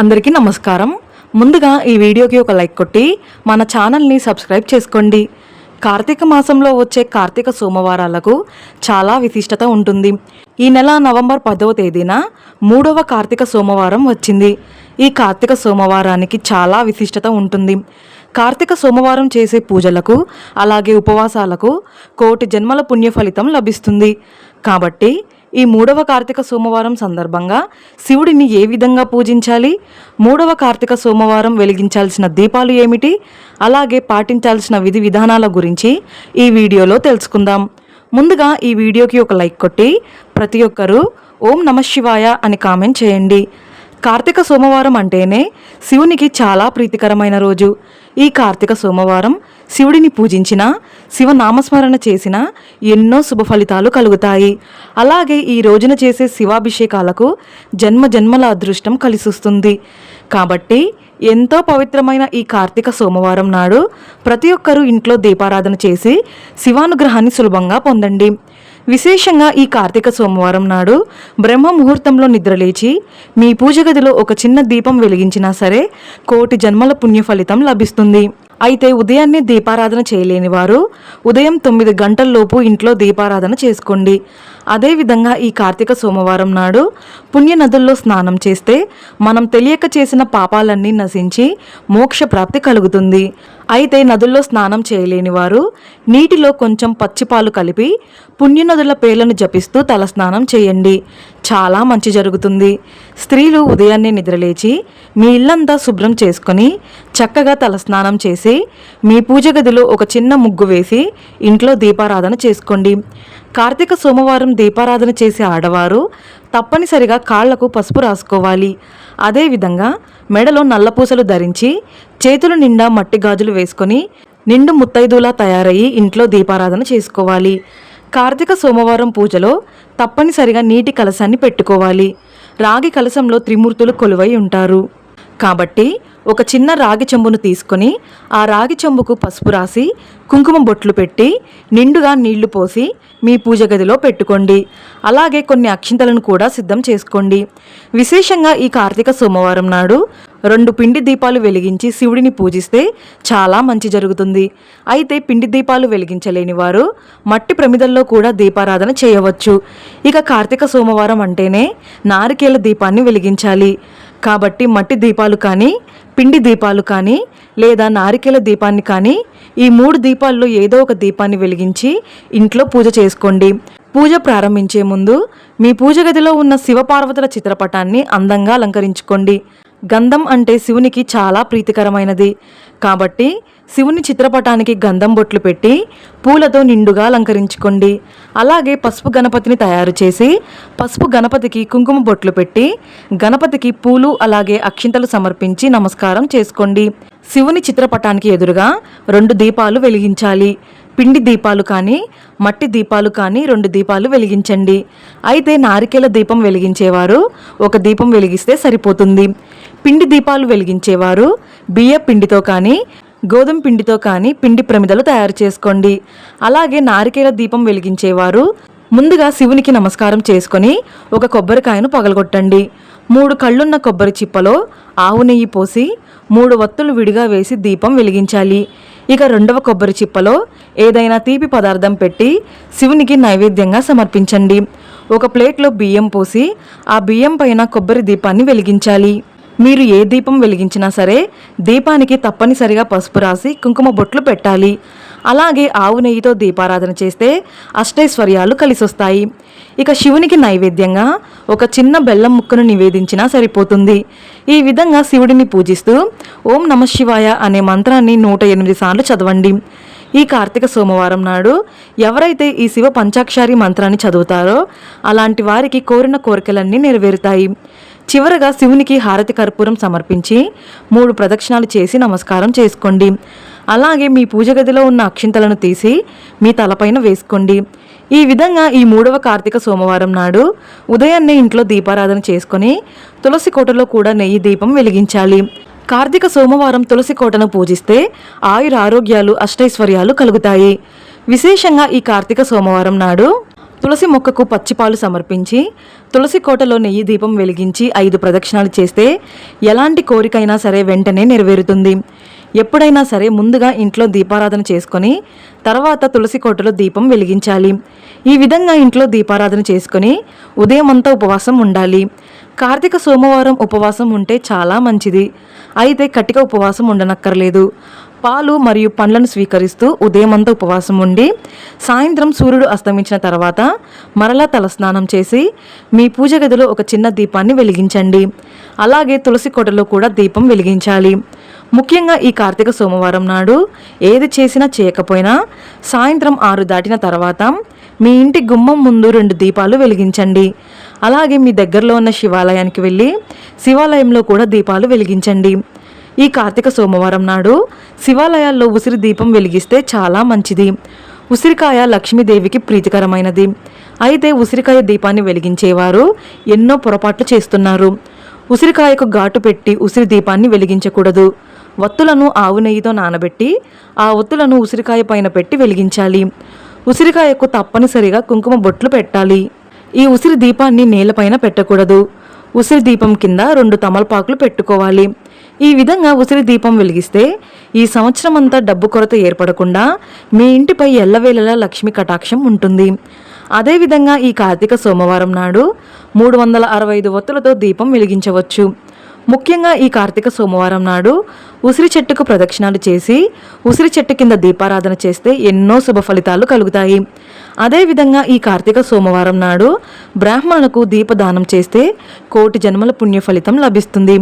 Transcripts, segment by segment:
అందరికీ నమస్కారం. ముందుగా ఈ వీడియోకి ఒక లైక్ కొట్టి మన ఛానల్ని సబ్స్క్రైబ్ చేసుకోండి. కార్తీక మాసంలో వచ్చే కార్తీక సోమవారాలకు చాలా విశిష్టత ఉంటుంది. ఈ నెల నవంబర్ పదవ తేదీన మూడవ కార్తీక సోమవారం వచ్చింది. ఈ కార్తీక సోమవారానికి చాలా విశిష్టత ఉంటుంది. కార్తీక సోమవారం చేసే పూజలకు అలాగే ఉపవాసాలకు కోటి జన్మల పుణ్య ఫలితం లభిస్తుంది. కాబట్టి ఈ మూడవ కార్తీక సోమవారం సందర్భంగా శివుడిని ఏ విధంగా పూజించాలి? మూడవ కార్తీక సోమవారం వెలిగించాల్సిన దీపాలు ఏమిటి? అలాగే పాటించాల్సిన విధి విధానాల గురించి ఈ వీడియోలో తెలుసుకుందాం. ముందుగా ఈ వీడియోకి ఒక లైక్ కొట్టి ప్రతి ఒక్కరూ ఓం నమ శివాయ అని కామెంట్ చేయండి. కార్తీక సోమవారం అంటేనే శివునికి చాలా ప్రీతికరమైన రోజు. ఈ కార్తీక సోమవారం శివుడిని పూజించిన శివనామస్మరణ చేసిన ఎన్నో శుభ ఫలితాలు కలుగుతాయి. అలాగే ఈ రోజున చేసే శివాభిషేకాలకు జన్మ జన్మల అదృష్టం కలిసొస్తుంది. కాబట్టి ఎంతో పవిత్రమైన ఈ కార్తీక సోమవారం నాడు ప్రతి ఒక్కరూ ఇంట్లో దీపారాధన చేసి శివానుగ్రహాన్ని సులభంగా పొందండి. విశేషంగా ఈ కార్తీక సోమవారం నాడు బ్రహ్మ ముహూర్తంలో నిద్రలేచి మీ పూజ గదిలో ఒక చిన్న దీపం వెలిగించినా సరే కోటి జన్మల పుణ్య ఫలితం లభిస్తుంది. అయితే ఉదయాన్నే దీపారాధన చేయలేని వారు ఉదయం తొమ్మిది గంటల్లోపు ఇంట్లో దీపారాధన చేసుకోండి. అదేవిధంగా ఈ కార్తీక సోమవారం నాడు పుణ్యనదుల్లో స్నానం చేస్తే మనం తెలియక చేసిన పాపాలన్నీ నశించి మోక్ష ప్రాప్తి కలుగుతుంది. అయితే నదుల్లో స్నానం చేయలేని వారు నీటిలో కొంచెం పచ్చిపాలు కలిపి పుణ్యనదుల పేర్లను జపిస్తూ తలస్నానం చేయండి. చాలా మంచి జరుగుతుంది. స్త్రీలు ఉదయాన్నే నిద్రలేచి మీ ఇల్లంతా శుభ్రం చేసుకొని చక్కగా తలస్నానం చేసి మీ పూజ గదిలో ఒక చిన్న ముగ్గు వేసి ఇంట్లో దీపారాధన చేసుకోండి. కార్తీక సోమవారం దీపారాధన చేసే ఆడవారు తప్పనిసరిగా కాళ్ళకు పసుపు రాసుకోవాలి. అదేవిధంగా మెడలో నల్లపూసలు ధరించి చేతుల నిండా మట్టి గాజులు వేసుకొని నిండు ముత్తైదులా తయారయ్యి ఇంట్లో దీపారాధన చేసుకోవాలి. కార్తీక సోమవారం పూజలో తప్పనిసరిగా నీటి కలశాన్ని పెట్టుకోవాలి. రాగి కలశంలో త్రిమూర్తులు కొలువై ఉంటారు. కాబట్టి ఒక చిన్న రాగి చెంబును తీసుకొని ఆ రాగి చెంబుకు పసుపు రాసి కుంకుమ బొట్లు పెట్టి నిండుగా నీళ్ళు పోసి మీ పూజ గదిలో పెట్టుకోండి. అలాగే కొన్ని అక్షింతలను కూడా సిద్ధం చేసుకోండి. విశేషంగా ఈ కార్తీక సోమవారం నాడు రెండు పిండి దీపాలు వెలిగించి శివుడిని పూజిస్తే చాలా మంచి జరుగుతుంది. అయితే పిండి దీపాలు వెలిగించలేని వారు మట్టి ప్రమిదల్లో కూడా దీపారాధన చేయవచ్చు. ఇక కార్తీక సోమవారం అంటేనే నారికేల దీపాన్ని వెలిగించాలి. కాబట్టి మట్టి దీపాలు కానీ పిండి దీపాలు కానీ లేదా నారికేల దీపాన్ని కానీ ఈ మూడు దీపాల్లో ఏదో ఒక దీపాన్ని వెలిగించి ఇంట్లో పూజ చేసుకోండి. పూజ ప్రారంభించే ముందు మీ పూజ గదిలో ఉన్న శివపార్వతుల చిత్రపటాన్ని అందంగా అలంకరించుకోండి. గంధం అంటే శివునికి చాలా ప్రీతికరమైనది. కాబట్టి శివుని చిత్రపటానికి గంధం బొట్లు పెట్టి పూలతో నిండుగా అలంకరించుకోండి. అలాగే పసుపు గణపతిని తయారు చేసి పసుపు గణపతికి కుంకుమ బొట్లు పెట్టి గణపతికి పూలు అలాగే అక్షింతలు సమర్పించి నమస్కారం చేసుకోండి. శివుని చిత్రపటానికి ఎదురుగా రెండు దీపాలు వెలిగించాలి. పిండి దీపాలు కానీ మట్టి దీపాలు కానీ రెండు దీపాలు వెలిగించండి. అయితే నారికేల దీపం వెలిగించేవారు ఒక దీపం వెలిగిస్తే సరిపోతుంది. పిండి దీపాలు వెలిగించేవారు బియ్య పిండితో కానీ గోధుమ పిండితో కానీ పిండి ప్రమిదలు తయారు చేసుకోండి. అలాగే నారికేల దీపం వెలిగించేవారు ముందుగా శివునికి నమస్కారం చేసుకొని ఒక కొబ్బరికాయను పగలగొట్టండి. మూడు కళ్ళున్న కొబ్బరి చిప్పలో ఆవు నెయ్యి పోసి మూడు వత్తులు విడిగా వేసి దీపం వెలిగించాలి. ఇక రెండవ కొబ్బరి చిప్పలో ఏదైనా తీపి పదార్థం పెట్టి శివునికి నైవేద్యంగా సమర్పించండి. ఒక ప్లేట్లో బియ్యం పోసి ఆ బియ్యం పైన కొబ్బరి దీపాన్ని వెలిగించాలి. మీరు ఏ దీపం వెలిగించినా సరే దీపానికి తప్పనిసరిగా పసుపు రాసి కుంకుమ బొట్లు పెట్టాలి. అలాగే ఆవు నెయ్యితో దీపారాధన చేస్తే అష్టైశ్వర్యాలు కలిసొస్తాయి. ఇక శివునికి నైవేద్యంగా ఒక చిన్న బెల్లం ముక్కను నివేదించినా సరిపోతుంది. ఈ విధంగా శివుడిని పూజిస్తూ ఓం నమ శివాయ అనే మంత్రాన్ని నూట ఎనిమిది సార్లు చదవండి. ఈ కార్తీక సోమవారం నాడు ఎవరైతే ఈ శివ పంచాక్షారి మంత్రాన్ని చదువుతారో అలాంటి వారికి కోరిన కోరికలన్నీ నెరవేరుతాయి. చివరగా శివునికి హారతి కర్పూరం సమర్పించి మూడు ప్రదక్షిణాలు చేసి నమస్కారం చేసుకోండి. అలాగే మీ పూజ గదిలో ఉన్న అక్షింతలను తీసి మీ తలపైన వేసుకోండి. ఈ విధంగా ఈ మూడవ కార్తీక సోమవారం నాడు ఉదయాన్నే ఇంట్లో దీపారాధన చేసుకొని తులసి కోటలో కూడా నెయ్యి దీపం వెలిగించాలి. కార్తీక సోమవారం తులసి కోటను పూజిస్తే ఆయుర ఆరోగ్యాలు అష్టైశ్వర్యాలు కలుగుతాయి. విశేషంగా ఈ కార్తీక సోమవారం నాడు తులసి మొక్కకు పచ్చిపాలు సమర్పించి తులసి కోటలో నెయ్యి దీపం వెలిగించి ఐదు ప్రదక్షిణాలు చేస్తే ఎలాంటి కోరికైనా సరే వెంటనే నెరవేరుతుంది. ఎప్పుడైనా సరే ముందుగా ఇంట్లో దీపారాధన చేసుకొని తర్వాత తులసి కోటలో దీపం వెలిగించాలి. ఈ విధంగా ఇంట్లో దీపారాధన చేసుకొని ఉదయం అంతా ఉపవాసం ఉండాలి. కార్తీక సోమవారం ఉపవాసం ఉంటే చాలా మంచిది. అయితే కటిక ఉపవాసం ఉండనక్కర్లేదు. పాలు మరియు పండ్లను స్వీకరిస్తూ ఉదయమంతా ఉపవాసం ఉండి సాయంత్రం సూర్యుడు అస్తమించిన తర్వాత మరలా తలస్నానం చేసి మీ పూజ గదిలో ఒక చిన్న దీపాన్ని వెలిగించండి. అలాగే తులసి కోటలో కూడా దీపం వెలిగించాలి. ముఖ్యంగా ఈ కార్తీక సోమవారం నాడు ఏది చేసినా చేయకపోయినా సాయంత్రం ఆరు దాటిన తర్వాత మీ ఇంటి గుమ్మం ముందు రెండు దీపాలు వెలిగించండి. అలాగే మీ దగ్గరలో ఉన్న శివాలయానికి వెళ్ళి శివాలయంలో కూడా దీపాలు వెలిగించండి. ఈ కార్తీక సోమవారం నాడు శివాలయాల్లో ఉసిరి దీపం వెలిగిస్తే చాలా మంచిది. ఉసిరికాయ లక్ష్మీదేవికి ప్రీతికరమైనది. అయితే ఉసిరికాయ దీపాన్ని వెలిగించేవారు ఎన్నో పొరపాట్లు చేస్తున్నారు. ఉసిరికాయకు ఘాటు పెట్టి ఉసిరి దీపాన్ని వెలిగించకూడదు. వత్తులను ఆవు నెయ్యితో నానబెట్టి ఆ ఒత్తులను ఉసిరికాయ పైన పెట్టి వెలిగించాలి. ఉసిరికాయకు తప్పనిసరిగా కుంకుమ బొట్లు పెట్టాలి. ఈ ఉసిరి దీపాన్ని నేలపైన పెట్టకూడదు. ఉసిరి దీపం కింద రెండు తమలపాకులు పెట్టుకోవాలి. ఈ విధంగా ఉసిరి దీపం వెలిగిస్తే ఈ సంవత్సరం అంతా డబ్బు కొరత ఏర్పడకుండా మీ ఇంటిపై ఎల్లవేళలా లక్ష్మి కటాక్షం ఉంటుంది. అదేవిధంగా ఈ కార్తీక సోమవారం నాడు మూడు వందల అరవై ఐదు ఒత్తులతో దీపం వెలిగించవచ్చు. ముఖ్యంగా ఈ కార్తీక సోమవారం నాడు ఉసిరి చెట్టుకు ప్రదక్షిణాలు చేసి ఉసిరి చెట్టు కింద దీపారాధన చేస్తే ఎన్నో శుభ ఫలితాలు కలుగుతాయి. అదేవిధంగా ఈ కార్తీక సోమవారం నాడు బ్రాహ్మణులకు దీపదానం చేస్తే కోటి జన్మల పుణ్య ఫలితం లభిస్తుంది.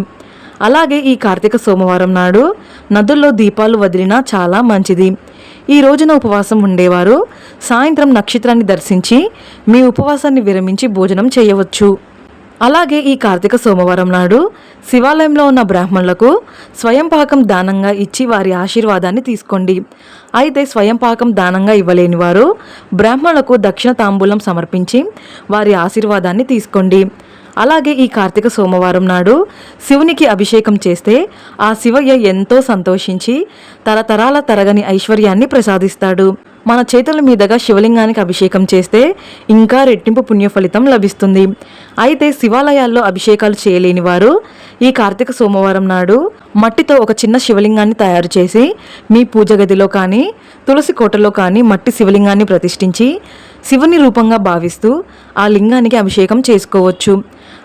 అలాగే ఈ కార్తీక సోమవారం నాడు నదుల్లో దీపాలు వదిలినా చాలా మంచిది. ఈ రోజున ఉపవాసం ఉండేవారు. సాయంత్రం నక్షత్రాన్ని దర్శించి మీ ఉపవాసాన్ని విరమించి భోజనం చేయవచ్చు. అలాగే ఈ కార్తీక సోమవారం నాడు శివాలయంలో ఉన్న బ్రాహ్మణులకు స్వయం పాకం దానంగా ఇచ్చి వారి ఆశీర్వాదాన్ని తీసుకోండి. అయితే స్వయం పాకం దానంగా ఇవ్వలేని వారు బ్రాహ్మణులకు దక్షిణ తాంబూలం సమర్పించి వారి ఆశీర్వాదాన్ని తీసుకోండి. అలాగే ఈ కార్తీక సోమవారం నాడు శివునికి అభిషేకం చేస్తే ఆ శివయ్య ఎంతో సంతోషించి తరతరాల తరగని ఐశ్వర్యాన్ని ప్రసాదిస్తాడు. మన చేతుల మీదుగా శివలింగానికి అభిషేకం చేస్తే ఇంకా రెట్టింపు పుణ్య ఫలితం లభిస్తుంది. అయితే శివాలయాల్లో అభిషేకాలు చేయలేని వారు ఈ కార్తీక సోమవారం నాడు మట్టితో ఒక చిన్న శివలింగాన్ని తయారు చేసి మీ పూజ గదిలో కానీ తులసి కోటలో కానీ మట్టి శివలింగాన్ని ప్రతిష్ఠించి శివుని రూపంగా భావిస్తూ ఆ లింగానికి అభిషేకం చేసుకోవచ్చు.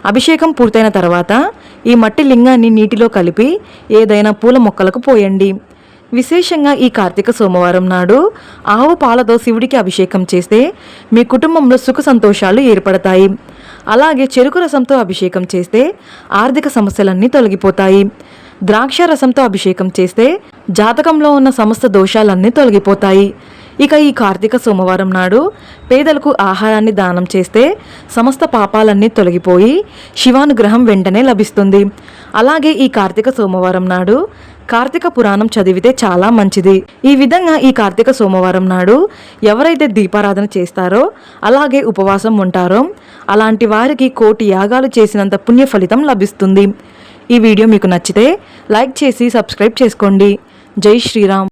అభిషేకం పూర్తయిన తర్వాత ఈ మట్టి లింగాన్ని నీటిలో కలిపి ఏదైనా పూల మొక్కలకు పోయండి. విశేషంగా ఈ కార్తీక సోమవారం నాడు ఆవు పాలతో శివుడికి అభిషేకం చేస్తే మీ కుటుంబంలో సుఖ సంతోషాలు ఏర్పడతాయి. అలాగే చెరుకు రసంతో అభిషేకం చేస్తే ఆర్థిక సమస్యలన్నీ తొలగిపోతాయి. ద్రాక్ష రసంతో అభిషేకం చేస్తే జాతకంలో ఉన్న సమస్త దోషాలన్నీ తొలగిపోతాయి. ఇక ఈ కార్తీక సోమవారం నాడు పేదలకు ఆహారాన్ని దానం చేస్తే సమస్త పాపాలన్నీ తొలగిపోయి శివానుగ్రహం వెంటనే లభిస్తుంది. అలాగే ఈ కార్తీక సోమవారం నాడు కార్తీక పురాణం చదివితే చాలా మంచిది. ఈ విధంగా ఈ కార్తీక సోమవారం నాడు ఎవరైతే దీపారాధన చేస్తారో అలాగే ఉపవాసం ఉంటారో అలాంటి వారికి కోటి యాగాలు చేసినంత పుణ్య ఫలితం లభిస్తుంది. ఈ వీడియో మీకు నచ్చితే లైక్ చేసి సబ్స్క్రైబ్ చేసుకోండి. జై శ్రీరామ్.